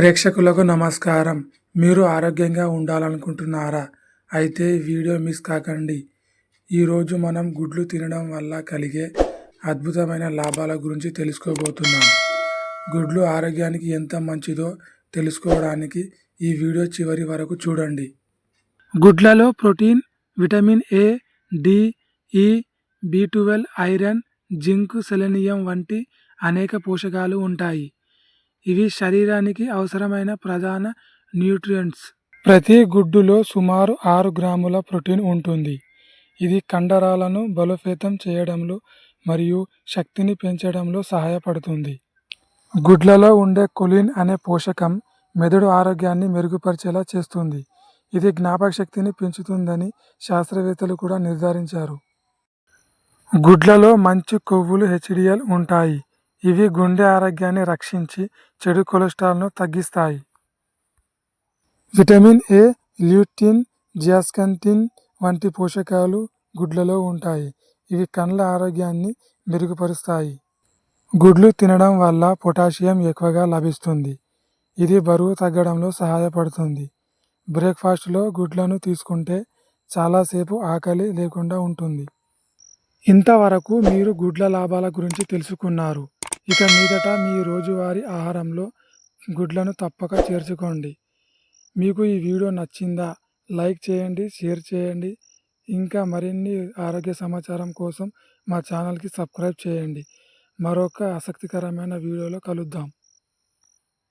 ప్రేక్షకులకు నమస్కారం. మీరు ఆరోగ్యంగా ఉండాలనుకుంటున్నారా? అయితే వీడియో మిస్ కాకండి. ఈరోజు మనం గుడ్లు తినడం వల్ల కలిగే అద్భుతమైన లాభాల గురించి తెలుసుకోబోతున్నాం. గుడ్లు ఆరోగ్యానికి ఎంత మంచిదో తెలుసుకోవడానికి ఈ వీడియో చివరి వరకు చూడండి. గుడ్లలో protein vitamin A D E B twelve iron zinc selenium వంటి అనేక పోషకాలు ఉంటాయి. ఇవి శరీరానికి అవసరమైన ప్రధాన న్యూట్రియంట్స్. ప్రతి గుడ్డులో సుమారు ఆరు గ్రాముల ప్రోటీన్ ఉంటుంది. ఇది కండరాలను బలోపేతం చేయడంలో మరియు శక్తిని పెంచడంలో సహాయపడుతుంది. గుడ్లలో ఉండే కొలిన్ అనే పోషకం మెదడు ఆరోగ్యాన్ని మెరుగుపరిచేలా చేస్తుంది. ఇది జ్ఞాపక శక్తిని పెంచుతుందని శాస్త్రవేత్తలు కూడా నిర్ధారించారు. గుడ్లలో మంచి కొవ్వులు హెచ్డిఎల్ ఉంటాయి. ఇవి గుండె ఆరోగ్యాన్ని రక్షించి చెడు కొలెస్ట్రాల్ను తగ్గిస్తాయి. విటమిన్ ఏ ల్యూటిన్ జియాస్కంటిన్ వంటి పోషకాలు గుడ్లలో ఉంటాయి. ఇవి కండ్ల ఆరోగ్యాన్ని మెరుగుపరుస్తాయి. గుడ్లు తినడం వల్ల పొటాషియం ఎక్కువగా లభిస్తుంది. ఇది బరువు తగ్గడంలో సహాయపడుతుంది. బ్రేక్ఫాస్ట్లో గుడ్లను తీసుకుంటే చాలాసేపు ఆకలి లేకుండా ఉంటుంది. ఇంతవరకు మీరు గుడ్ల లాభాల గురించి తెలుసుకున్నారు. ఇక మీదట మీ రోజువారీ ఆహారంలో గుడ్లను తప్పక చేర్చుకోండి. మీకు ఈ వీడియో నచ్చిందా లైక్ చేయండి షేర్ చేయండి. ఇంకా మరిన్ని ఆరోగ్య సమాచారం కోసం మా ఛానల్కి సబ్స్క్రైబ్ చేయండి. మరొక ఆసక్తికరమైన వీడియోలో కలుద్దాం.